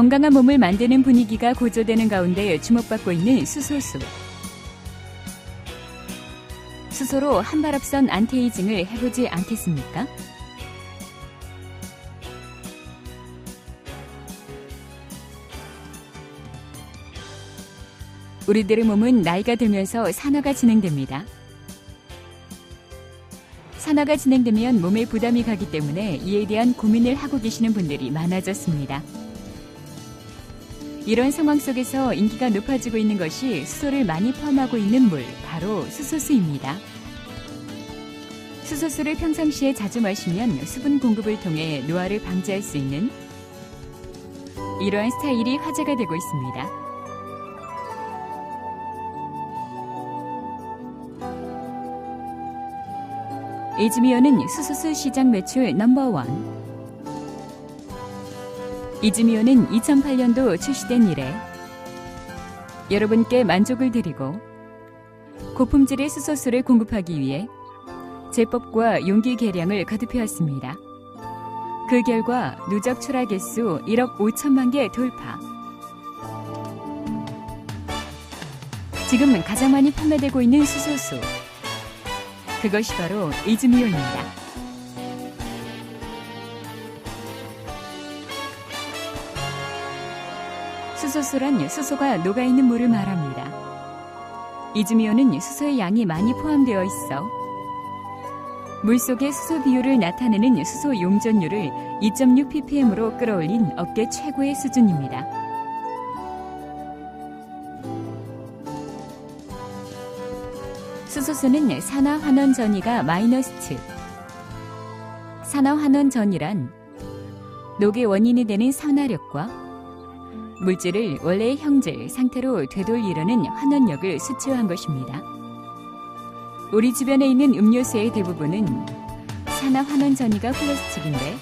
건강한 몸을 만드는 분위기가 고조되는 가운데 주목받고 있는 수소수. 수소로 한발 앞선 안티에이징을 해보지 않겠습니까? 우리들의 몸은 나이가 들면서 산화가 진행됩니다. 산화가 진행되면 몸에 부담이 가기 때문에 이에 대한 고민을 하고 계시는 분들이 많아졌습니다. 이런 상황 속에서 인기가 높아지고 있는 것이 수소를 많이 포함하고 있는 물, 바로 수소수입니다. 수소수를 평상시에 자주 마시면 수분 공급을 통해 노화를 방지할 수 있는 이러한 스타일이 화제가 되고 있습니다. 이즈미오는 수소수 시장 매출 넘버원. 이즈미오는 2008년도 출시된 이래 여러분께 만족을 드리고 고품질의 수소수를 공급하기 위해 제법과 용기 개량을 거듭해왔습니다. 그 결과 누적 출하 개수 1억 5천만 개 돌파. 지금 가장 많이 판매되고 있는 수소수. 그것이 바로 이즈미오입니다. 수소수란 수소가 녹아있는 물을 말합니다. 이즈미오는 수소의 양이 많이 포함되어 있어 물속의 수소 비율을 나타내는 수소 용전율을 2.6ppm으로 끌어올린 업계 최고의 수준입니다. 수소수는 산화환원 전이가 마이너스 측. 산화환원 전이란 녹의 원인이 되는 산화력과 물질을 원래의 형질, 상태로 되돌리려는 환원력을 수치화한 것입니다. 우리 주변에 있는 음료수의 대부분은 산화 환원 전이가 플러스 측인데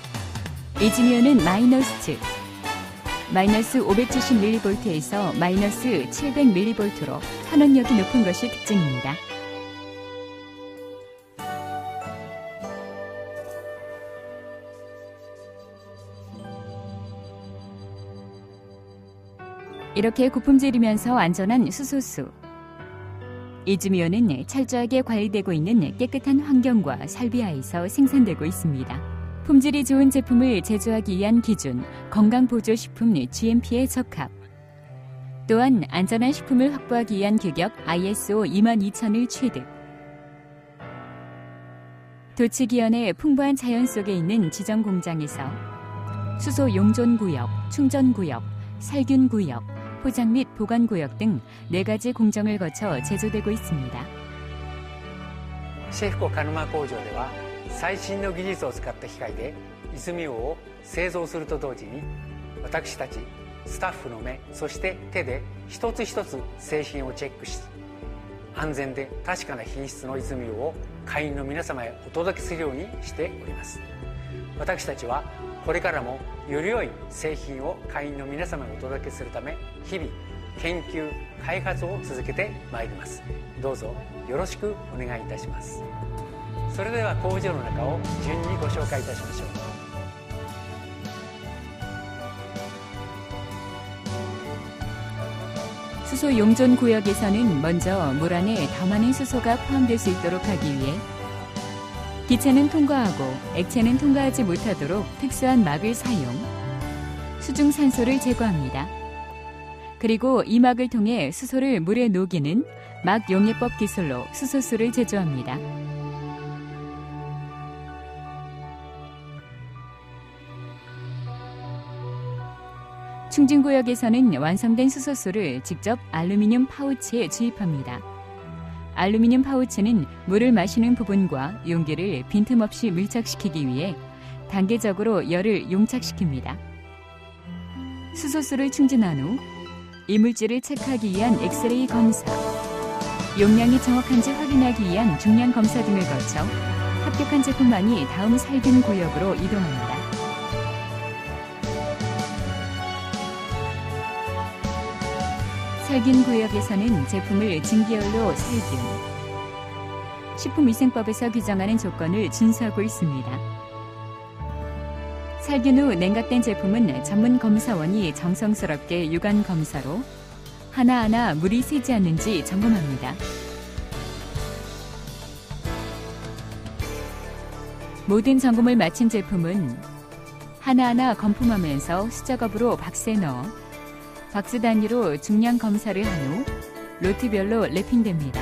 이즈미온은 마이너스 측, 마이너스 570mV에서 마이너스 700mV로 환원력이 높은 것이 특징입니다. 이렇게 고품질이면서 안전한 수소수. 이즈미오는 철저하게 관리되고 있는 깨끗한 환경과 설비하에서 생산되고 있습니다. 품질이 좋은 제품을 제조하기 위한 기준, 건강보조식품 GMP에 적합. 또한 안전한 식품을 확보하기 위한 규격 ISO 22000을 취득. 도치기현의 풍부한 자연 속에 있는 지정 공장에서 수소 용존 구역, 충전 구역, 살균 구역, 포장 및 보관 구역 등 네 가지 공정을 거쳐 제조되고 있습니다. シェフコ鹿沼工場では最新の技術を使った機械で泉王を製造すると同時に私たちスタッフの目そして手で一つ一つ製品をチェックし安全で確かな品質の泉王を会員の皆様へお届けするようにしております私たちは これからもより良い製品を会員の皆様にお届けするため日々研究開発を続けてまいりますどうぞよろしくお願いいたしますそれでは工場の中を順にご紹介いたしましょう 수소 용존 구역에서는 먼저 물 안에 더 많은 수소가 포함될 수 있도록 하기 위해 기체는 통과하고 액체는 통과하지 못하도록 특수한 막을 사용, 수중 산소를 제거합니다. 그리고 이 막을 통해 수소를 물에 녹이는 막 용해법 기술로 수소수를 제조합니다. 충진구역에서는 완성된 수소수를 직접 알루미늄 파우치에 주입합니다. 알루미늄 파우치는 물을 마시는 부분과 용기를 빈틈없이 밀착시키기 위해 단계적으로 열을 용착시킵니다. 수소수를 충진한 후 이물질을 체크하기 위한 엑스레이 검사, 용량이 정확한지 확인하기 위한 중량 검사 등을 거쳐 합격한 제품만이 다음 살균 구역으로 이동합니다. 살균 구역에서는 제품을 증기열로 살균. 식품위생법에서 규정하는 조건을 준수하고 있습니다. 살균 후 냉각된 제품은 전문 검사원이 정성스럽게 유관 검사로 하나하나 물이 새지 않는지 점검합니다. 모든 점검을 마친 제품은 하나하나 건품하면서 수작업으로 박스에 넣어 박스 단위로 중량 검사를 한 후 로트별로 랩핑됩니다.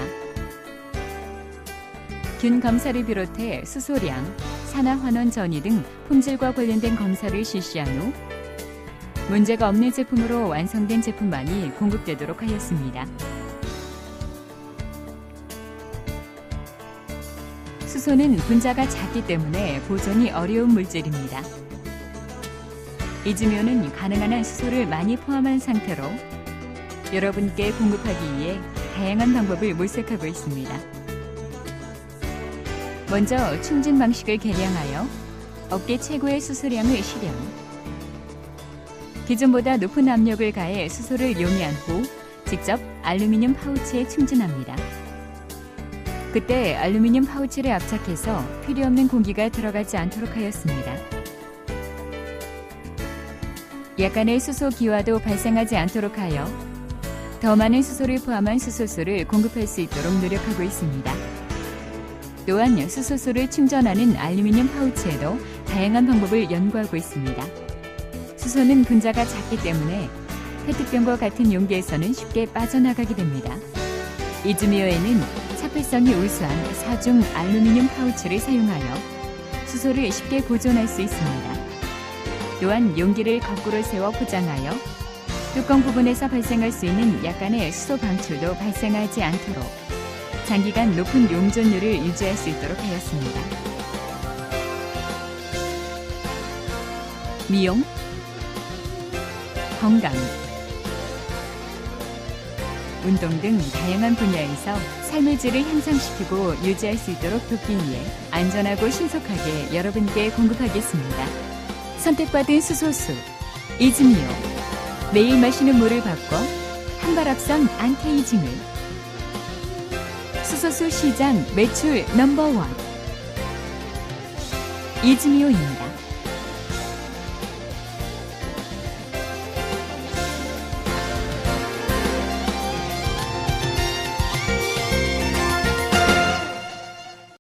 균 검사를 비롯해 수소량, 산화 환원 전이 등 품질과 관련된 검사를 실시한 후 문제가 없는 제품으로 완성된 제품만이 공급되도록 하였습니다. 수소는 분자가 작기 때문에 보존이 어려운 물질입니다. 이즈미오는 가능한 한 수소를 많이 포함한 상태로 여러분께 공급하기 위해 다양한 방법을 모색하고 있습니다. 먼저 충진 방식을 개량하여 업계 최고의 수소량을 실현. 기존보다 높은 압력을 가해 수소를 용이한 후 직접 알루미늄 파우치에 충진합니다. 그때 알루미늄 파우치를 압착해서 필요 없는 공기가 들어가지 않도록 하였습니다. 약간의 수소 기화도 발생하지 않도록 하여 더 많은 수소를 포함한 수소수를 공급할 수 있도록 노력하고 있습니다. 또한 수소수를 충전하는 알루미늄 파우치에도 다양한 방법을 연구하고 있습니다. 수소는 분자가 작기 때문에 페트병과 같은 용기에서는 쉽게 빠져나가게 됩니다. 이즈미어에는 차폐성이 우수한 사중 알루미늄 파우치를 사용하여 수소를 쉽게 보존할 수 있습니다. 또한 용기를 거꾸로 세워 포장하여 뚜껑 부분에서 발생할 수 있는 약간의 수소 방출도 발생하지 않도록 장기간 높은 용존율을 유지할 수 있도록 하였습니다. 미용, 건강, 운동 등 다양한 분야에서 삶의 질을 향상시키고 유지할 수 있도록 돕기 위해 안전하고 신속하게 여러분께 공급하겠습니다. 선택받은 수소수 이즈미오. 매일 마시는 물을 바꿔 한 발 앞선 안테이징을. 수소수 시장 매출 넘버원. 이즈미오입니다.